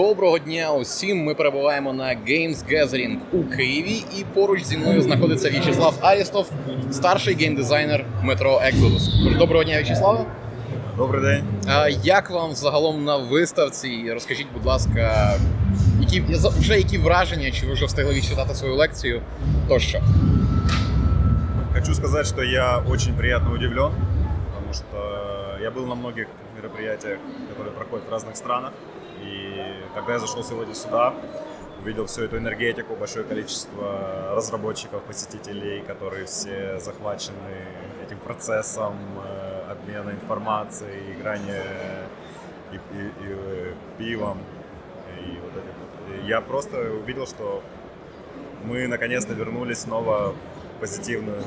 що ж, доброго дня усім. Ми перебуваємо на Games Gathering у Києві, і поруч зі мною знаходиться В'ячеслав Арістов, старший геймдизайнер метро Exodus. Тож доброго дня, В'ячеславе. Добрий день. А як вам загалом на виставці? Розкажіть, будь ласка, які вже які враження, чи ви вже встигли відчитати свою лекцію? Тощо. Хочу сказать, что я очень приятно удивлен, потому что я был на многих мероприятиях, которые проходят в разных странах. И когда я зашел сегодня сюда, увидел всю эту энергетику, большое количество разработчиков, посетителей, которые все захвачены этим процессом э, обмена информацией, играния и, и- и, э, пивом. И вот этим я просто увидел, что мы наконец-то вернулись снова в позитивный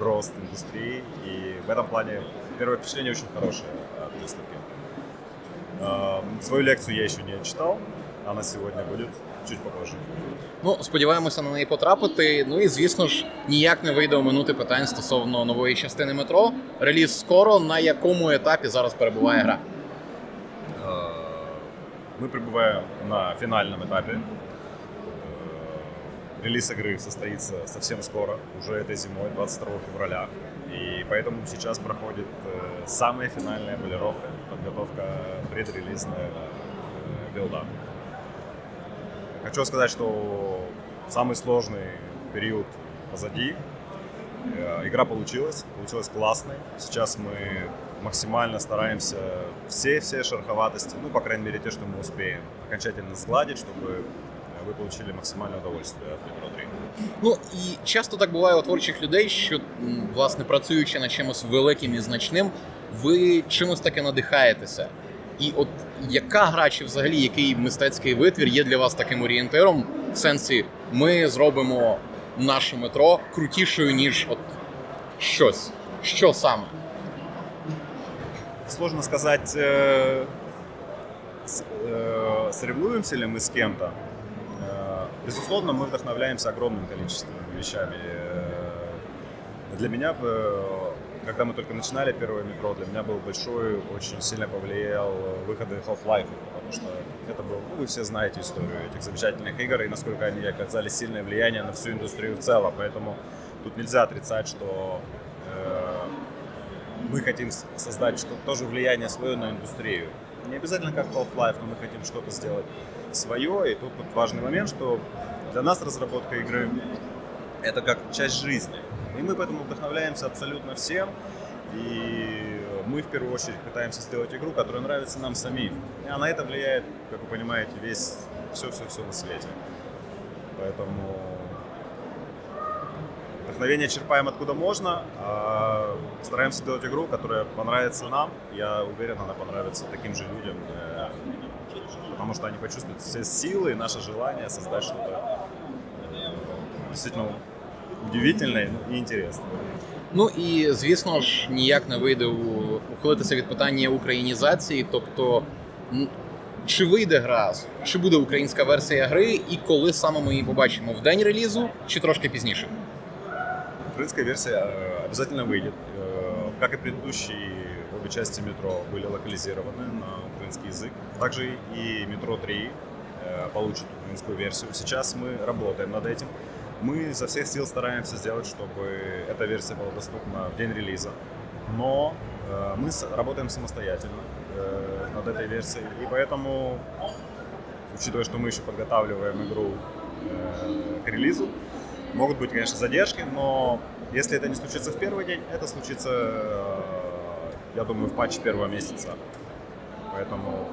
рост индустрии. И в этом плане первое впечатление очень хорошее от выставки. Эм, Свою лекцию я еще не читал, она сегодня будет чуть попозже. Ну, сподіваємося на неї потрапити. Ну і звісно ж, ніяк не вийде оминути питань стосовно нової частини метро. Реліз скоро. На якому етапі зараз перебуває гра? Э, Мы пребываем на финальном этапе. Э, Релиз игры состоится совсем скоро, уже этой зимой, 22 февраля. И поэтому сейчас проходит э, самая финальная полировка, подготовка предрелизная э, билда. Хочу сказать, что самый сложный период позади. Э, Игра получилась, получилась классной. Сейчас мы максимально стараемся все-все шероховатости, ну, по крайней мере, те, что мы успеем, окончательно сгладить, чтобы э, вы получили максимальное удовольствие от Metro 3. Ну і часто так буває у творчих людей, що м, власне працюючи над чимось великим і значним, ви чимось таки надихаєтеся. І от яка гра чи взагалі який мистецький витвір є для вас таким орієнтиром, в сенсі ми зробимо наше метро крутішою, ніж от щось. Що саме? Сложно сказать, э, с- э, соревнуемся ли мы с кем-то. Безусловно, мы вдохновляемся огромным количеством вещами. Э, Для меня, э, когда мы только начинали первое метро, для меня был большой, очень сильно повлиял выходы Half-Life, потому что это был, ну, вы все знаете историю этих замечательных игр и насколько они оказали сильное влияние на всю индустрию в целом, поэтому тут нельзя отрицать, что э, мы хотим создать что тоже влияние свое на индустрию. Не обязательно как Half-Life, но мы хотим что-то сделать свое. И тут, тут важный момент, что для нас разработка игры это как часть жизни. И мы поэтому вдохновляемся абсолютно всем. И мы в первую очередь пытаемся сделать игру, которая нравится нам самим. А на это влияет, как вы понимаете, весь все-все-все на свете. Поэтому Вдохновение черпаем откуда можно, а стараемся делать игру, которая понравится нам. Я уверен, она понравится таким же людям, э, потому что они почувствуют все силы и наше желание создать что-то э, действительно удивительное и интересное. Ну і звісно ж, ніяк не вийде у- ухилитися від питання українізації. Тобто, м, чи вийде гра, чи буде українська версія гри, і коли саме ми її побачимо в день релізу, чи трошки пізніше? Украинская версия э, обязательно выйдет. Э, Как и предыдущие обе части метро были локализированы на украинский язык. Также и метро 3 э, получит украинскую версию. Сейчас мы работаем над этим. Мы изо всех сил стараемся сделать, чтобы эта версия была доступна в день релиза. Но э, мы работаем самостоятельно э, над этой версией. И поэтому, учитывая, что мы еще подготавливаем игру к релизу, Могут быть, конечно, задержки, но если это не случится в первый день, это случится, я думаю, в патче первого месяца. Поэтому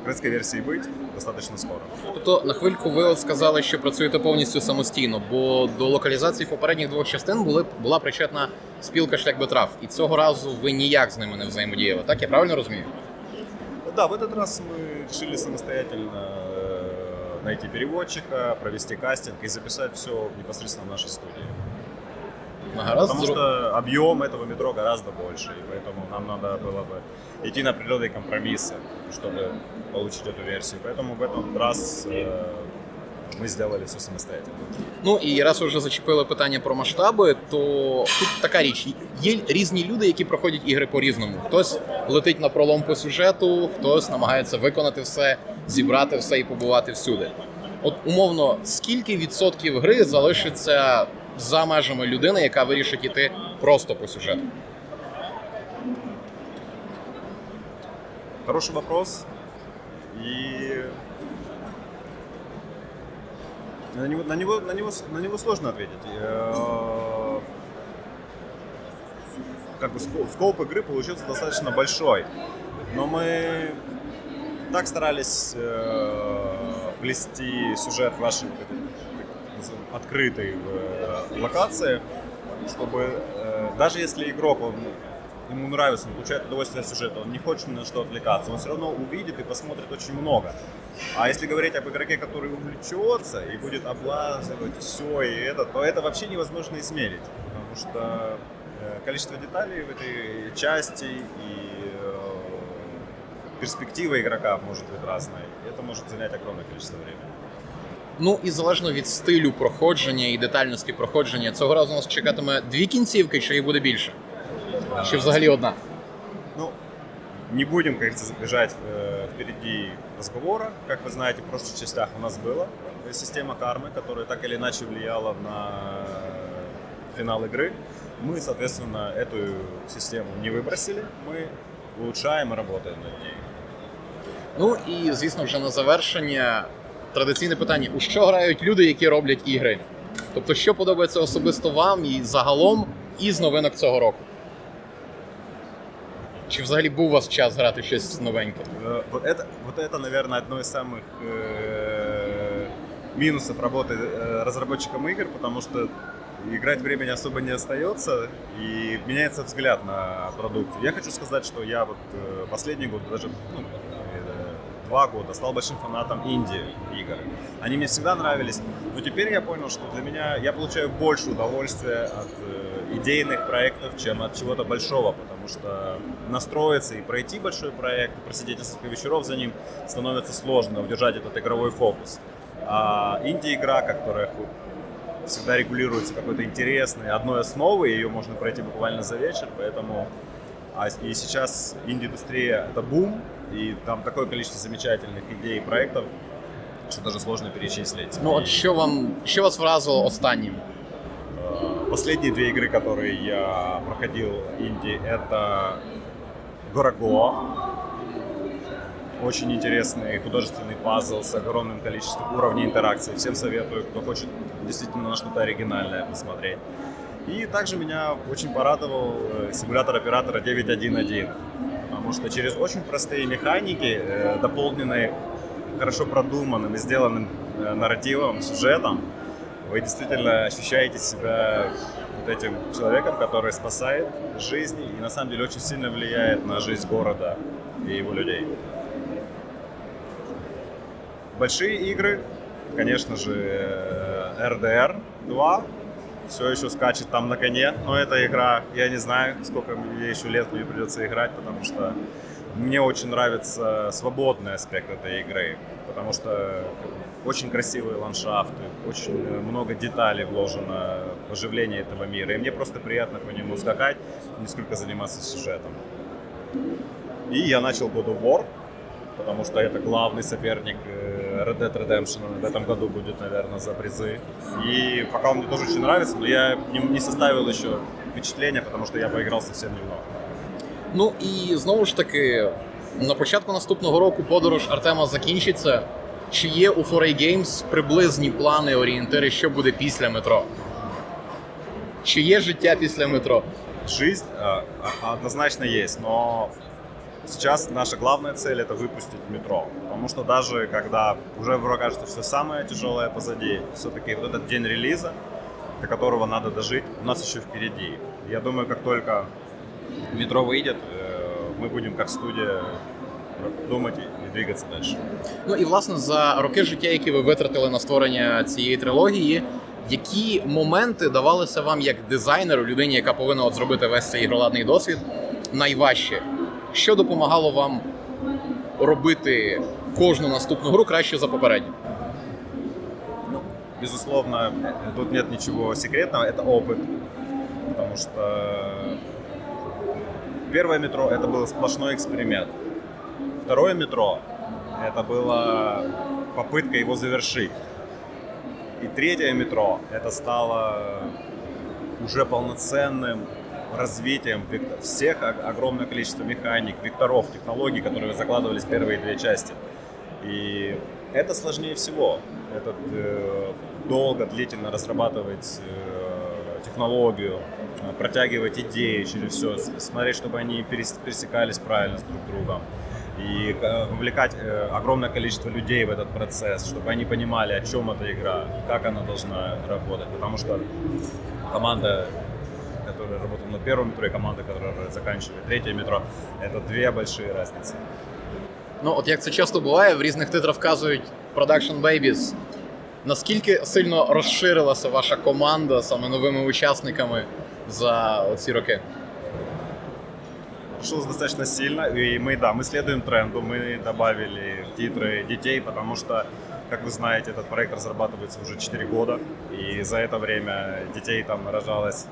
украинской версии быть достаточно скоро. Тобто, на хвильку ви от сказали, що працюєте повністю самостійно, бо до локалізації попередніх двох частин були, була причетна спілка шлях Бетрав, і цього разу ви ніяк з ними не взаємодіяли. Так я правильно розумію? Да, в этот раз мы решили самостоятельно э, найти переводчика, провести кастинг и записать все непосредственно в нашей студии. На гаразд Потому зру- что объем этого метро гораздо больше, и поэтому нам надо было бы идти на определенные компромиссы, чтобы получить эту версию. Поэтому в этот раз э, мы сделали все самостоятельно. Ну і раз ви вже зачепили питання про масштаби, то тут така річ: є різні люди, які проходять ігри по-різному. Хтось летить на пролом по сюжету, хтось намагається виконати все, зібрати все і побувати всюди. От умовно, скільки відсотків гри залишиться за межами людини, яка вирішить іти просто по сюжету? Хороший вопрос. И на него, на него, на него, на него сложно ответить. Э, Как бы ско- скоп игры получился достаточно большой, но мы так старались э, плести сюжет в нашей так назовем, открытой э, локации, чтобы э, даже если игрок он ему нравится, он получает удовольствие от сюжета, он не хочет ни на что отвлекаться, он все равно увидит и посмотрит очень много. А если говорить об игроке, который увлечется и будет облазывать все и это, то это вообще невозможно измерить, потому что э, количество деталей в этой части и э, перспектива игрока может быть разная. И это может занять огромное количество времени. Ну і залежно від стилю проходження і детальності проходження, цього разу нас чекатиме дві кінцівки, чи їх буде більше? Чи взагалі одна? Ну, не будем, как говорится, забежать э, впереди разговора. Как вы знаете, в прошлых частях у нас была э, система кармы, которая так или иначе влияла на финал игры. Мы, соответственно, эту систему не выбросили, мы улучшаем и работаем над ней. Ну і звісно, вже на завершення традиційне питання: у що грають люди, які роблять ігри? Тобто, що подобається особисто вам і загалом із новинок цього року? Чи взагалі був у вас час грати щось новеньке? Э, Вот это, вот это, наверное, одно из самых э, минусов работы э, разработчиком игр, потому что играть времени особо не остается и меняется взгляд на продукцию. Я хочу сказать, что я вот э, последний год, даже ну, э, два года, стал большим фанатом инди игр. Они мне всегда нравились, но теперь я понял, что для меня я получаю больше удовольствия от э, идейных проектов, чем от чего-то большого, потому что настроиться и пройти большой проект, просидеть несколько вечеров за ним становится сложно, удержать этот игровой фокус. А инди-игра, которая всегда регулируется какой-то интересной одной основой, ее можно пройти буквально за вечер, поэтому а и сейчас инди-индустрия это бум, и там такое количество замечательных идей и проектов, что даже сложно перечислить. Ну, от що вам що вас вразило останнім? э, Последние две игры, которые я проходил инди, это Гораго. Очень интересный художественный пазл с огромным количеством уровней интеракции. Всем советую, кто хочет действительно на что-то оригинальное посмотреть. И также меня очень порадовал э, симулятор оператора 9.1.1. Потому что через очень простые механики, э, дополненные хорошо продуманным и сделанным э, нарративом, сюжетом, вы действительно ощущаете себя вот этим человеком, который спасает жизни и на самом деле очень сильно влияет на жизнь города и его людей. Большие игры, конечно же, RDR 2 все еще скачет там на коне, но эта игра, я не знаю, сколько мне еще лет мне придется играть, потому что мне очень нравится свободный аспект этой игры, потому что очень красивые ландшафты, очень много деталей вложено в оживление этого мира, и мне просто приятно по нему скакать, не сколько заниматься сюжетом. И я начал God of War, потому что это главный соперник э, Red Dead Redemption в этом году будет, наверное, за призы. И пока он мне тоже очень нравится, но я не, не составил еще впечатления, потому что я поиграл совсем немного. Ну і знову ж таки, на початку наступного року подорож Артема закінчиться. Чи є у 4A Games приблизні плани, орієнтири, що буде після метро? Чи є життя після метро? Жизнь э, а- однозначно есть, но сейчас наша главная цель это выпустить метро. Потому что даже когда уже вроде кажется, что самое тяжелое позади, все-таки вот этот день релиза, до которого надо дожить, у нас еще впереди. Я думаю, как только метро выйдет, э, мы будем как студия думать и двигаться дальше. Ну і власне за роки життя, які ви витратили на створення цієї трилогії, які моменти давалися вам як дизайнеру, людині, яка повинна от зробити весь цей ігроладний досвід, найважче? Що допомагало вам робити кожну наступну гру краще за попередню? безусловно, тут нет ничего секретного, это опыт. Потому что первое метро это был сплошной эксперимент. Второе метро это была попытка его завершить. И третье метро это стало уже полноценным развитием всех огромное количество механик, векторов, технологий, которые закладывались в первые две части. И это сложнее всего. Это э, долго, длительно разрабатывать э, технологию, э, протягивать идеи через все, смотреть, чтобы они перес- пересекались правильно с друг другом. И э, вовлекать э, огромное количество людей в этот процесс, чтобы они понимали, о чем эта игра, как она должна работать. Потому что команда, которая работала на первом метро, и команда, которая заканчивает третье метро, это две большие разницы. Ну, от як це часто буває, в різних титрах вказують Production Babies. Наскільки сильно розширилася ваша команда саме новими учасниками за оці роки? Решилось достаточно сильно, и мы, да, мы следуем тренду, мы добавили в титры детей, потому что, как вы знаете, этот проект разрабатывается уже 4 года, и за это время детей там нарожалось,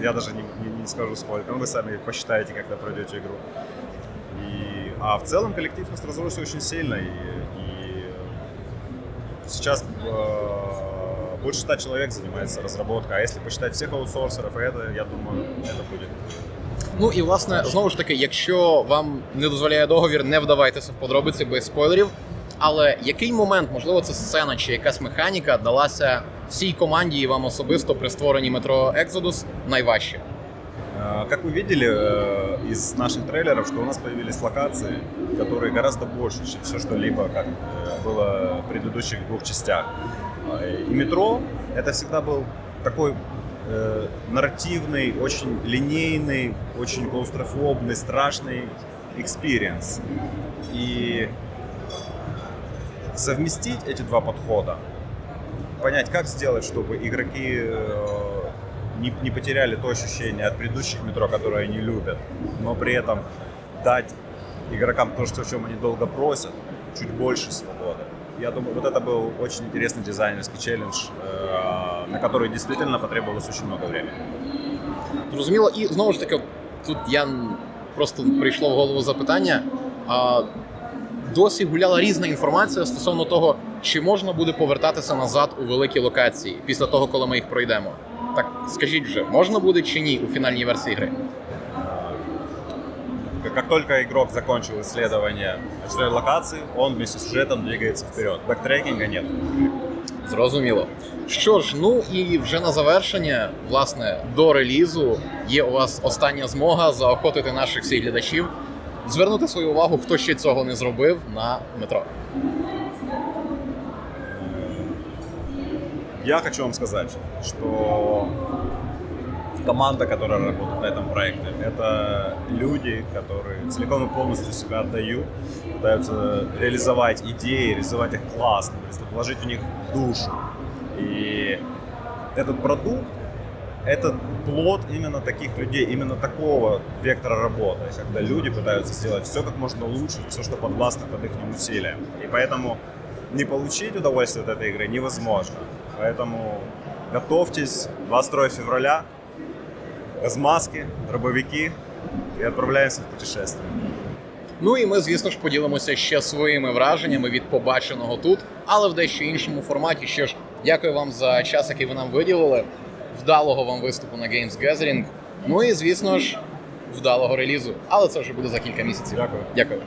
я даже не, не- не скажу сколько, ну вы сами посчитаете, когда пройдете игру. И, а в целом коллектив у нас разросся очень сильно, и, и сейчас э, больше 100 человек занимается разработкой, а если посчитать всех аутсорсеров, и это, я думаю, это будет Ну і власне, знову ж таки, якщо вам не дозволяє договір, не вдавайтеся в подробиці без спойлерів. Але який момент, можливо, це сцена чи якась механіка далася всій команді і вам особисто при створенні метро Exodus найважче? Э, Как вы видели э, из наших трейлеров, что у нас появились локации, которые гораздо больше, чем все что-либо, как э, было в предыдущих двух частях. Э, И метро это всегда был такой э, нарративный, очень линейный, очень клаустрофобный, страшный экспириенс. И совместить эти два подхода, понять, как сделать, чтобы игроки э, не, не потеряли то ощущение от предыдущих метро, которые они любят, но при этом дать игрокам то, что, о чем они долго просят, чуть больше свободы. Я думаю, вот это был очень интересный дизайнерский челлендж, э, на который действительно потребовалось очень много времени. Зрозуміло, і знову ж таки, тут я просто прийшло в голову запитання. А, досі гуляла різна інформація стосовно того, чи можна буде повертатися назад у великі локації після того, коли ми їх пройдемо. Так скажіть вже, можна буде чи ні у фінальній версії гри? Как- только игрок закончил исследование очередной локации, он вместе с сюжетом двигается вперед. Бэктрекинга нет. Зрозуміло. Що ж, ну і вже на завершення, власне, до релізу є у вас остання змога заохотити наших всіх глядачів, звернути свою увагу, хто ще цього не зробив на метро. Я хочу вам сказать, что команда, которая работает на этом проекте, это люди, которые целиком и полностью себя отдают, пытаются реализовать идеи, реализовать их классно, вложить в них душу. И этот продукт это плод именно таких людей, именно такого вектора работы, когда люди пытаются сделать все как можно лучше, все, что подвластно под их усилиям. И поэтому не получить удовольствие от этой игры невозможно. Поэтому готовьтесь, 22 февраля, газмаски, дробовики и отправляемся в путешествие. Ну і ми, звісно ж, поділимося ще своїми враженнями від побаченого тут, але в дещо іншому форматі. Що ж, дякую вам за час, який ви нам виділили. Вдалого вам виступу на Games Gathering. Ну і звісно ж, вдалого релізу. Але це вже буде за кілька місяців. Дякую. Дякую.